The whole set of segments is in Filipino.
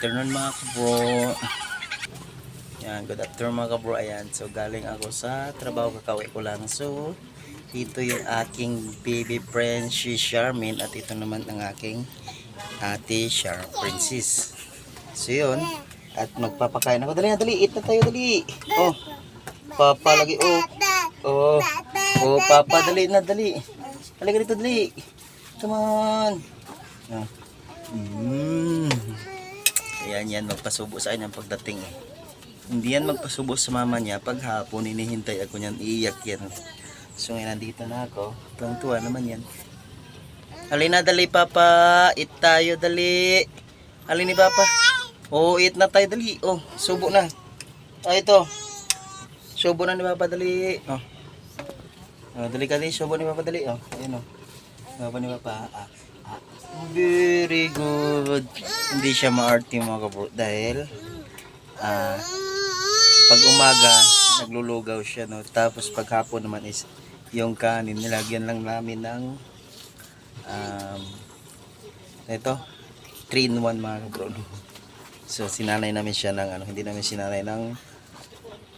afternoon mga kabro. Yan, good afternoon mga kabro. Ayan, so galing ako sa trabaho, kakauwi ko lang. So, ito yung aking baby friend, si Charmin. At ito naman ang aking ate, Char Princess. So, yun. At magpapakain ako. Dali na, dali. Eat na tayo, dali. Oh, papa lagi. Oh, oh, oh, papa, dali na, dali. Halika dito, dali. Come on. Ah. Mm. Ayan yan, magpasubo sa kanya pagdating eh. Hindi yan magpasubo sa mama niya. Pag hapon, inihintay ako niyan, iiyak yan. So ngayon, nandito na ako. Tuwang tuwa naman yan. Halina, dali papa. Eat tayo, dali. Halina ni papa. Oh, eat na tayo, dali. Oh, subo na. Oh, ito. Subo na ni papa, dali. Oh. Oh, dali ka din, subo ni papa, dali. Oh, ayun oh. Papa ni papa. Ah, ah. Very good. Hindi siya maarte mga kabro dahil ah pag umaga naglulugaw siya no? Tapos pag hapon naman is yung kanin nilagyan lang namin ng um ito 3 in 1 mga kabro so sinanay namin siya ng ano hindi namin sinanay ng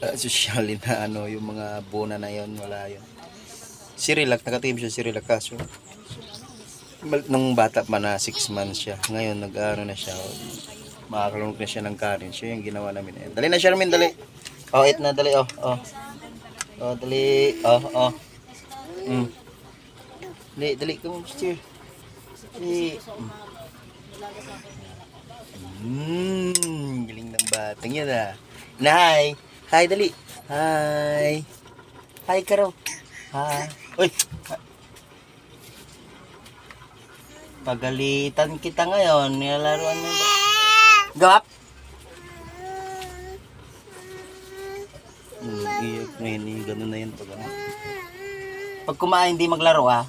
uh, social na ano yung mga bona na yon wala yun. Si Relax nakatim siya si Relax kaso nung bata pa na 6 months siya. Ngayon nag-ano na siya. Makakalunok na siya ng kanin. Siya yung ginawa namin. Ayan. Dali na Shermin, dali. Oh, eat na, dali. Oh, oh. Oh, dali. Oh, oh. Mm. Dali, dali. Come on, steer. Dali. Mmm, galing ng batang yan ah. Na, hi. Hi, dali. Hi. Hi, Karo. Hi. Uy, Pagalitan kita ngayon, nilalaruan mo ba? Gap! Hmm, iyak na yun, ganun na yun pag ano. Pag kumain, hindi maglaro ah.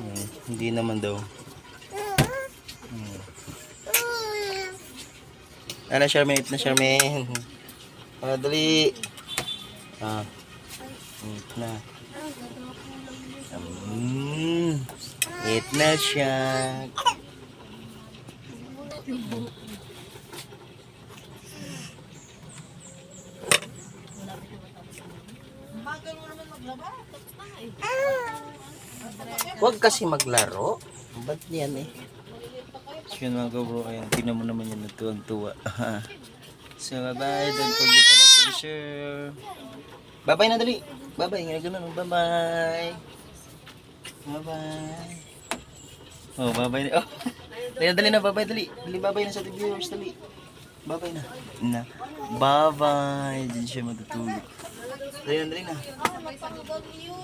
Hmm, hindi naman daw. Hmm. Ano, Charmaine? Eat na, Charmaine. Ah, dali. Ah. Eat na. Mm. Eat na siya. Huwag kasi maglaro. Ba't yan eh? So yun mga bro, ayan, tingnan mo naman yan, natuwang-tuwa. so bye-bye, don't forget to like and share. Bye-bye na dali. Bye-bye, ganun, bye-bye. Bye-bye. Oh, bye-bye na. Oh, dali, dali na, bye-bye, dali. Dali, bye-bye na sa ating viewers, dali. Bye-bye na. Na. Bye-bye. Diyan siya matutulog. Dali na, dali na.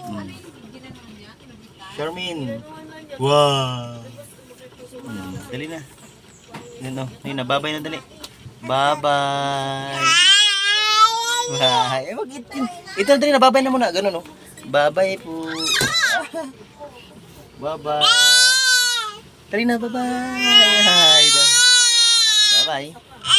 Hmm. Charmin. Wow. Hmm, dali na. Yan o. Ayun na, bye-bye na, dali. Bye-bye. Bye. Eh, wag ito. Ito, dali na, bye-bye na muna. Ganun, oh. Bye-bye po. Bye-bye. Dali na, bye-bye. Bye-bye.